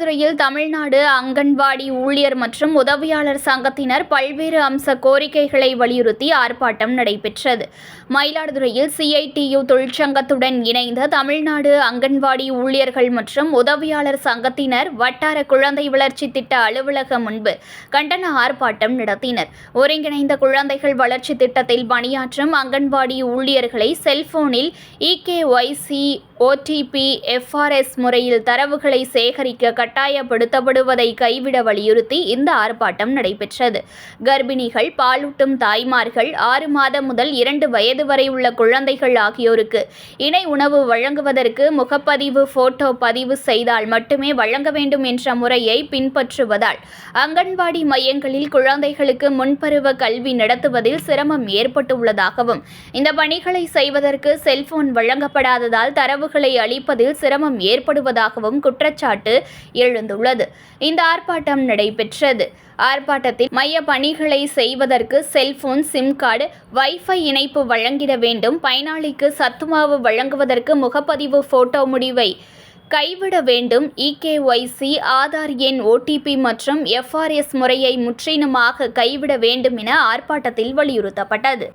மயிலாடுதுறையில் தமிழ்நாடு அங்கன்வாடி ஊழியர் மற்றும் உதவியாளர் சங்கத்தினர் பல்வேறு அம்ச கோரிக்கைகளை வலியுறுத்தி ஆர்ப்பாட்டம் நடைபெற்றது. மயிலாடுதுறையில் சிஐடியு தொழிற்சங்கத்துடன் இணைந்த தமிழ்நாடு அங்கன்வாடி ஊழியர்கள் மற்றும் உதவியாளர் சங்கத்தினர் வட்டார குழந்தை வளர்ச்சி திட்ட அலுவலகம் முன்பு கண்டன ஆர்ப்பாட்டம் நடத்தினர். ஒருங்கிணைந்த குழந்தைகள் வளர்ச்சி திட்டத்தில் பணியாற்றும் அங்கன்வாடி ஊழியர்களை செல்போனில் இகேஒய்சி ஓடிபி எஃப்ஆர்எஸ் முறையில் தரவுகளை சேகரிக்க கட்டாயப்படுத்தப்படுவதை கைவிட வலியுறுத்தி இந்த ஆர்ப்பாட்டம் நடைபெற்றது. கர்ப்பிணிகள் பாலூட்டும் தாய்மார்கள் ஆறு மாதம் முதல் இரண்டு வயது வரை உள்ள குழந்தைகள் ஆகியோருக்கு இணை உணவு வழங்குவதற்கு முகப்பதிவு போட்டோ பதிவு செய்தால் மட்டுமே வழங்க வேண்டும் என்ற முறையை பின்பற்றுவதால் அங்கன்வாடி மையங்களில் குழந்தைகளுக்கு முன்பருவ கல்வி நடத்துவதில் சிரமம் ஏற்பட்டுள்ளதாகவும் இந்த பணிகளை செய்வதற்கு செல்போன் வழங்கப்படாததால் தரவு தரவுகளை அளிப்பதில் சிரமம் ஏற்படுவதாகவும் குற்றச்சாட்டு எழுந்துள்ளது. இந்த ஆர்ப்பாட்டம் நடைபெற்றது. ஆர்ப்பாட்டத்தில் மைய பணிகளை செய்வதற்கு செல்போன் சிம் கார்டு வைஃபை இணைப்பு வழங்கிட வேண்டும். பயனாளிக்கு சத்துமாவு வழங்குவதற்கு முகப்பதிவு போட்டோ முடிவை கைவிட வேண்டும். இகேஒய்சி ஆதார் எண் ஓடிபி மற்றும் எஃப்ஆர்எஸ் முறையை முற்றிலுமாக கைவிட வேண்டும் என ஆர்ப்பாட்டத்தில் வலியுறுத்தப்பட்டது.